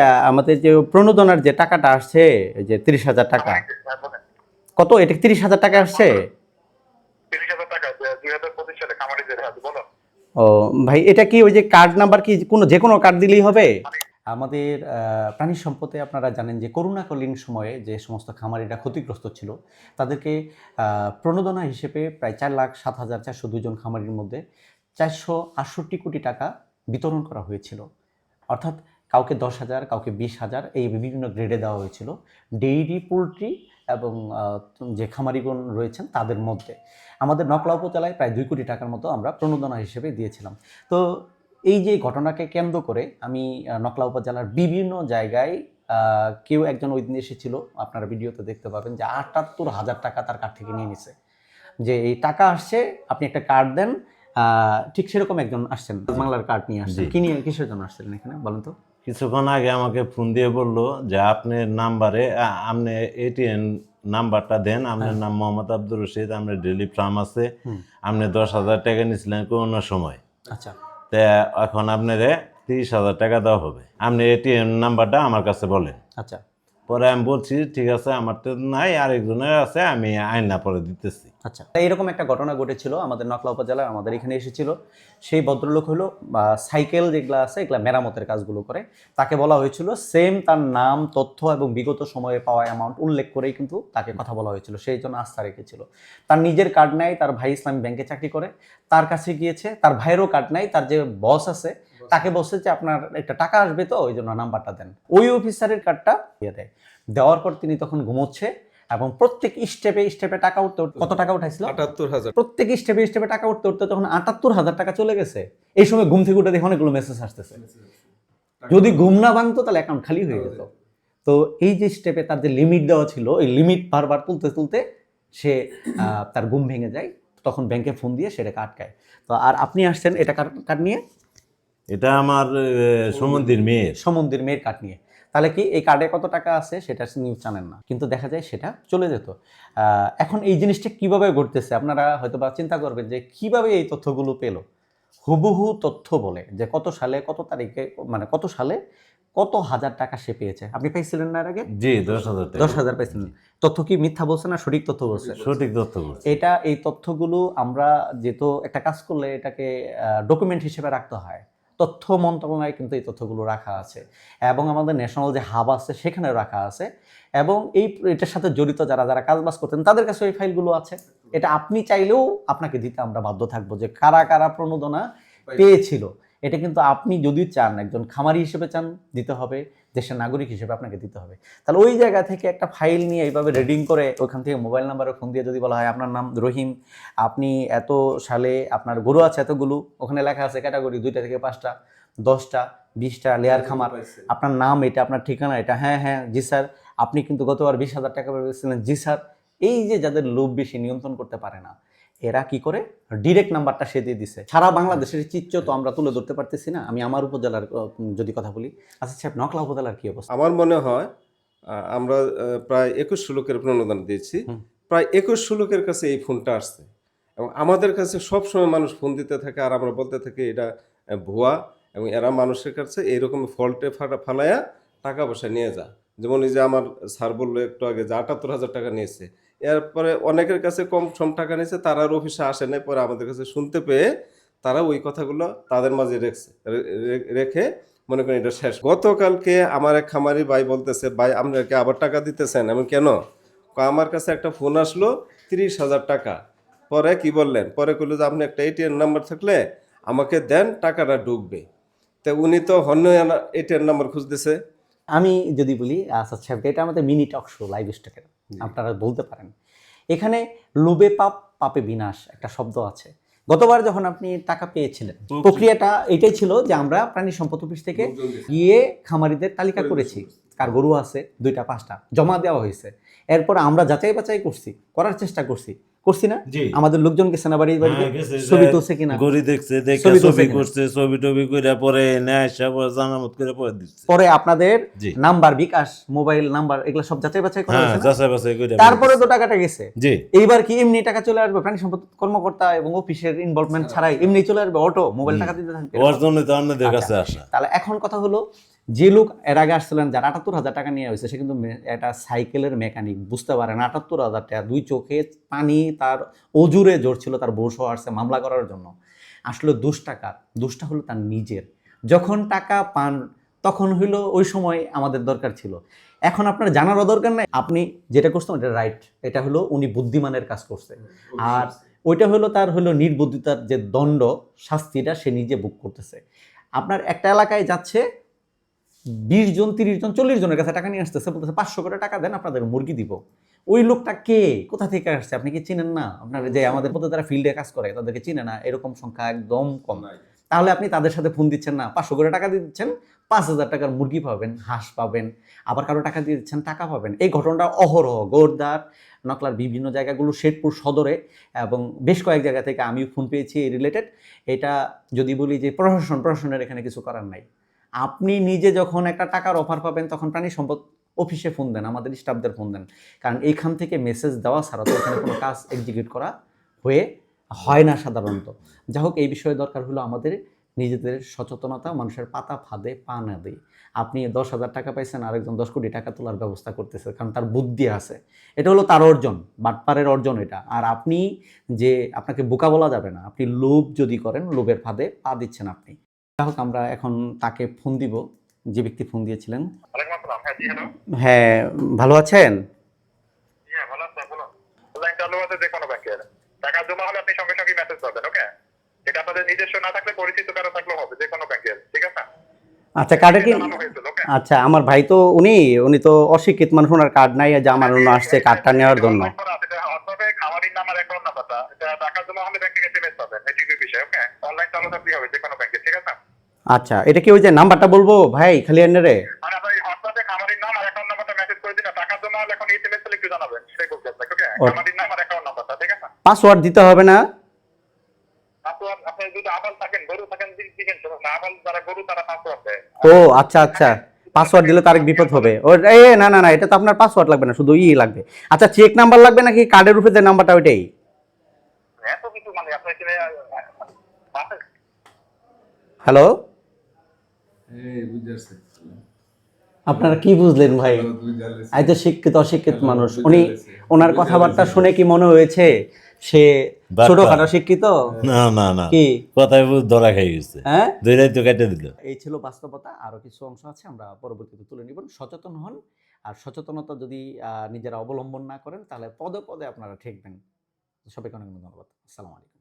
আমাদের যে প্রণোদনার যে টাকাটা আসছে যে তিরিশ হাজার টাকা। কত? এটা তিরিশ হাজার টাকা আসছে? ও ভাই এটা কি ওই যে কার্ড নাম্বার কি কোনো যে কোনো কার্ড দিলেই হবে? আমাদের আহ, প্রাণী সম্পদে আপনারা জানেন যে করোনাকালীন সময়ে যে সমস্ত খামারিরা ক্ষতিগ্রস্ত ছিল তাদেরকে আহ, প্রণোদনা হিসেবে প্রায় চার লাখ সাত হাজার চারশো দুজন খামারির মধ্যে চারশো আটষট্টি কোটি টাকা বিতরণ করা হয়েছিল। অর্থাৎ কাউকে দশ হাজার কাউকে বিশ হাজার এই বিভিন্ন গ্রেডে দেওয়া হয়েছিল। ডেইরি পোলট্রি এবং যে খামারিগণ রয়েছেন তাদের মধ্যে। আমাদের নকলা উপজেলায় প্রায় দুই কোটি টাকার মতো আমরা প্রণোদনা হিসেবে দিয়েছিলাম। তো এই যে ঘটনাকে কেন্দ্র করে আমি নকলা উপজেলার বিভিন্ন জায়গায় কেউ একজন ওই দিন এসেছিল আপনারা ভিডিওতে দেখতে পাবেন যে আটাত্তর হাজার টাকা তার কার্ড থেকে নিয়ে নিছে। যে এই টাকা আসছে আপনি একটা কার্ড দেন ঠিক সেরকম একজন আসছেন বাংলার কার্ড নিয়ে আসছেন। কি নিয়ে কিসের জন্য আসছিলেন এখানে বলেন তো? কিছুক্ষণ আগে আমাকে ফোন দিয়ে বলল যে আপনার নাম্বারে আপনি এটিএম নাম্বারটা দেন। আপনার নাম মোহাম্মদ আব্দুর রশিদ আপনার ডেলি ফার্ম আছে। আপনি দশ হাজার টাকা নিয়েছিলেন কোনো সময়। আচ্ছা। তা এখন আপনারে তিরিশ হাজার টাকা দেওয়া হবে। আপনি এটিএম নাম্বারটা আমার কাছে বলেন। আচ্ছা। পরে আমি বলছি ঠিক আছে আমার তো নাই আরেকজনের আছে আমি আইনা পরে দিতেছি। আচ্ছা। এরকম একটা ঘটনা ঘটেছিল আমাদের নকলা উপজেলায় আমাদের এখানে এসেছিল। সেই ভদ্রলোক হলো সাইকেল যেগুলো আছে, এগুলা মেরামতের কাজগুলো করে। তাকে বলা হয়েছিল সেম তার নাম, তথ্য এবং বিগত সময়ে পাওয়া অ্যামাউন্ট উল্লেখ করেই কিন্তু তাকে কথা বলা হয়েছিল। সেই জন্য আস্থা রেখেছিল। তার নিজের কার্ড নেয় তার ভাই ইসলামী ব্যাংকে চাকরি করে। তার কাছে গিয়েছে, তার ভাইয়েরও কার্ড নেয় তার যে বস আছে, তাকে বলছে যে আপনার একটা টাকা আসবে তো, ওই জন্য নাম্বারটা দেন। ওই অফিসারের কার্ডটা দিয়ে দেয়। দেওয়ার পর তিনি তখন ঘুমোচ্ছে এবং প্রত্যেক স্টেপে স্টেপে টাকা উঠতে উঠতে কত টাকা উঠাইছিল? আটাত্তর হাজার। প্রত্যেক স্টেপে স্টেপে টাকা উঠতে উঠতে তখন আটাত্তর হাজার টাকা চলে গেছে। এই সময় ঘুম থেকে উঠে দেখে অনেকগুলো মেসেজ আসতেছে। যদি ঘুম না ভাঙতো তাহলে অ্যাকাউন্ট খালি হয়ে যেত। তো এই যে স্টেপে তার যে লিমিট দেওয়া ছিল ওই লিমিট বারবার তুলতে তুলতে সে আহ, তার ঘুম ভেঙে যায়। তখন ব্যাংকে ফোন দিয়ে সেটাকে আটকায়। তো আর আপনি আসছেন এটা কার্ড নিয়ে? এটা আমার সুমন্দির মেয়ের। সমন্দির মেয়ের কার্ড নিয়ে। তাহলে কি এই কার্ডে কত টাকা আছে সেটা নিউজ জানেন না। কিন্তু দেখা যায় সেটা চলে যেত। এখন এই জিনিসটা কীভাবে ঘটতেছে? আপনারা হয়তো বা চিন্তা করবেন যে কীভাবে এই তথ্যগুলো পেল? হুবহু তথ্য বলে যে কত সালে কত তারিখে মানে কত সালে কত হাজার টাকা সে পেয়েছে। আপনি পাইছিলেন না এর আগে? জি দশ হাজার দশ হাজার পাইছিলেন। তথ্য কি মিথ্যা বলছে না সঠিক তথ্য বলছে? সঠিক তথ্য বলছি। এটা এই তথ্যগুলো আমরা যেহেতু একটা কাজ করলে এটাকে ডকুমেন্ট হিসেবে রাখতে হয়। তথ্য মন্ত্রণালয়ে কিন্তু এই তথ্যগুলো রাখা আছে এবং আমাদের ন্যাশনাল যে হাব আছে সেখানে রাখা আছে এবং এই এটার সাথে জড়িত যারা যারা কাজবাজ করতেন তাদের কাছে এই ফাইলগুলো আছে। এটা আপনি চাইলেও আপনাকে দিতে আমরা বাধ্য থাকব যে কারা কারা প্রণোদনা পেয়েছিল। এটা কিন্তু আপনি যদি চান একজন খামারি হিসেবে চান দিতে হবে দেশের নাগরিক হিসেবে আপনাকে দিতে হবে। তাহলে ওই জায়গা থেকে একটা ফাইল নিয়ে এইভাবে রিডিং করে ওখান থেকে মোবাইল নাম্বারে ফোন দিয়ে যদি বলা হয় আপনার নাম রহিম আপনি এত সালে আপনার গরু আছে এতগুলো? ওখানে লেখা আছে ক্যাটাগরি দুইটা থেকে পাঁচটা দশটা বিশটা লেয়ার খামার। আপনার নাম এটা আপনার ঠিকানা এটা হ্যাঁ হ্যাঁ জি স্যার আপনি কিন্তু গতবার বিশ হাজার টাকা পেয়েছিলেন জি স্যার এই যে যাদের লোভ বেশি নিয়ন্ত্রণ করতে পারে না এরা কি করে? ডিরেক্ট নাম্বারটা সে দিয়ে দিছে। সারা বাংলাদেশের চিত্র তো আমরা তুলে ধরতে পারতেছি না। আমি আমার উপজেলার যদি কথা বলি। আচ্ছা সাহেব নকলা উপজেলার কি অবস্থা? আমার মনে হয় আমরা প্রায় একুশ লোকের প্রণোদন দিয়েছি। প্রায় একুশ লোকের কাছে এই ফোনটা আসছে। এবং আমাদের কাছে সব সময় মানুষ ফোন দিতে থাকে আর আমরা বলতে থাকি এটা ভুয়া এবং এরা মানুষের কাছে এইরকম ফল্টে ফাটা ফালায়া টাকা পয়সা নিয়ে যা। যেমন এই যে আমার স্যার বলল একটু আগে যে আটাত্তর হাজার টাকা নিয়েছে। এরপরে অনেকের কাছে কম সম টাকা নিয়েছে তারা আর অফিসে আসে নাই, পরে আমাদের কাছে শুনতে পেয়ে তারা ওই কথাগুলো তাদের মাঝে রেখেছে রেখে মনে করেন এটা শেষ। গতকালকে আমার এক খামারি ভাই বলতেছে, ভাই, আপনাকে আবার টাকা দিতেছেন আমি কেন? আমার কাছে একটা ফোন আসলো, তিরিশ হাজার টাকা। পরে কি বললেন? পরে কইলো যে, আপনি একটা এটিএম নাম্বার থাকলে আমাকে দেন, টাকাটা ঢুকবে। তো উনি তো হন্য এটিএম নাম্বার খুঁজতেছে। আমি যদি বলি আচ্ছা সাহেব এটা আমাদের মিনি টক শো, লাইভ স্টকের। আপনারা বলতে পারেন। এখানে লোবে পাপ পাপে বিনাশ একটা শব্দ আছে। গতবার যখন আপনি টাকা পেয়েছিলেন প্রক্রিয়াটা এটাই ছিল যে আমরা প্রাণী সম্পদ অফিস থেকে গিয়ে খামারিদের তালিকা করেছি। কার গরু আছে দুইটা পাঁচটা জমা দেওয়া হয়েছে। এরপর আমরা যাচাই বাছাই করছি করার চেষ্টা করছি। করছি না। আমাদের বাড়িতে হ্যাঁ, ছবি তুলছে কিনা? গড়ি দেখছে দেখে ছবি? করছে ছবি টবি করে পরে জানামত করে পরে দিচ্ছে। পরে আপনাদের নাম্বার বিকাশ মোবাইল নাম্বার এগুলো সব যাচাই বাছাই করা হ্যাঁ হয়েছে যাচাই বাছাই করে তারপরে তো টাকাটা গেছে। জি। এইবার কি এমনি টাকা চলে আসবে? প্রাণী সম্পদ কর্মকর্তা এবং অফিসের ইনভলভমেন্ট ছাড়াই এমনি চলে আসবে? অটো মোবাইল টাকা দিতে থাকবে ওর জন্য তো আপনাদের আচ্ছা। কাছে আসা। তাহলে এখন কথা হলো যে লোক এর আগে আসছিলেন যার আটাত্তর হাজার টাকা নিয়ে হয়েছে সে কিন্তু একটা সাইকেলের মেকানিক বুঝতে পারেন আটাত্তর হাজার টাকা দুই চোখে পানি তার অজুরে জোর ছিল তার বউ আসছে মামলা করার জন্য। আসলে দুষ টাকা দুষটা হলো তার নিজের। যখন টাকা পান তখন হইল ওই সময় আমাদের দরকার ছিল। এখন আপনার জানারও দরকার নাই। আপনি যেটা করছেন ওটা রাইট। এটা হলো উনি বুদ্ধিমানের কাজ করছে। আর ওইটা হলো তার হলো নির্বুদ্ধিতার যে দণ্ড শাস্তিটা সে নিজে বুক করতেছে। আপনার একটা এলাকায় যাচ্ছে বিশ জন তিরিশ জন চল্লিশ জনের কাছে টাকা নিয়ে আসতেছে বলতেছে পাঁচশো করে টাকা দেন আপনাদের মুরগি দিব। ওই লোকটা কে? কোথা থেকে আসছে? আপনি কি চিনেন না? আপনার যে আমাদের মধ্যে যারা ফিল্ডে কাজ করে তাদেরকে চিনে না এরকম সংখ্যা একদম কম। তাহলে আপনি তাদের সাথে ফোন দিচ্ছেন না পাঁচশো করে টাকা দিয়ে দিচ্ছেন পাঁচ হাজার টাকার মুরগি পাবেন হাঁস পাবেন আবার কারও টাকা দিয়ে দিচ্ছেন টাকা পাবেন। এই ঘটনাটা অহরহ গোরদার নকলার বিভিন্ন জায়গাগুলো শেরপুর সদরে এবং বেশ কয়েক জায়গা থেকে আমিও ফোন পেয়েছি এই রিলেটেড এটা যদি বলি যে প্রশাসন প্রশাসনের এখানে কিছু করার নাই। আপনি নিজে যখন একটা টাকার অফার পাবেন, তখন প্রাণী সম্পদ অফিসে ফোন দেন, আমাদের স্টাফদের ফোন দেন। কারণ এইখান থেকে মেসেজ দেওয়া ছাড়া তো ওখানে কোনো কাজ এক্সিকিউট করা হয়ে, হয় না সাধারণত। যা হোক, এই বিষয়ে দরকার হলো আমাদের নিজেদের সচেতনতা, মানুষের পাতা ফাঁদে, পা না দেয়। আপনি দশ হাজার টাকা পাইছেন, আরেকজন দশ কোটি টাকা তোলার ব্যবস্থা করতেছে, কারণ তার বুদ্ধি আছে। এটা হলো তার অর্জন, বাটপারের অর্জন এটা। আর আপনি যে, আপনাকে বোকা বলা যাবে না, আপনি লোভ যদি করেন, লোভের ফাঁদে পা দিচ্ছেন আপনি। হোক আমরা এখন তাকে ফোন দিব যে ব্যক্তি ফোন দিয়েছিলেন হ্যাঁ হ্যাঁ ভালো আছেন হ্যাঁ ভালো আছেন বলুন লাইন চালু আছে যে কোনো ব্যাংকের টাকা জমা হলে আপনি সঙ্গে সঙ্গে মেসেজ পাবেন ওকে এটা আপনাদের নিজস্ব না থাকলে পরিচিত কারও থাকলেও হবে যে কোনো ব্যাংকের ঠিক আছে আচ্ছা কার্ডে কি আচ্ছা আমার ভাই তো উনি উনি তো অশিক্ষিত মানুষ ওনার কার্ড নাই যে আমার অন্য আসছে কার্ডটা নেওয়ার জন্য অনলাইন চালু থাকলেই হবে যে কোনো আচ্ছা এটা কি ওই যে নাম্বারটা বলব? ভাই খালি এনে রে। আর আপনার এই হোয়াটসঅ্যাপে খামারির নাম আর অ্যাকাউন্ট নাম্বারটা মেসেজ করে দিন আর টাকা জমা হলে এখন এসএমএস হলে একটু জানাবেন। সেটাই বলছি আপনাকে ওকে ও- খামারির নাম আর অ্যাকাউন্ট নাম্বারটা ঠিক আছে? পাসওয়ার্ড দিতে হবে না। ও আচ্ছা আচ্ছা। পাসওয়ার্ড দিলে তার এক বিপদ হবে। ও এ না না না এটা তো আপনার পাসওয়ার্ড লাগবে না শুধু ই লাগবে। আচ্ছা চেক নাম্বার লাগবে নাকি? কার্ডের উপরে যে নাম্বারটা ওইটাই? মানে হ্যালো আপনারা কি বুঝলেন ভাই? এই তো শিক্ষিত অশিক্ষিত মানুষ। উনি ওনার কথাবার্তা শুনে কি মনে হয়েছে সে। ছোটখাটো শিক্ষিত? না না না। কি? কথায় বুঝ ধরা খাই গেছে। হ্যাঁ? দুই রাত তো কেটে দিল। এই ছিল বাস্তবতা। আরও কিছু অংশ আছে আমরা পরবর্তীতে তুলে নিব। সচেতন হন। আর সচেতনতা যদি আহ, নিজেরা অবলম্বন না করেন তাহলে পদে পদে আপনারা ঠেকবেন। সবাইকে অনেক অনেক ধন্যবাদ। আসসালামু আলাইকুম।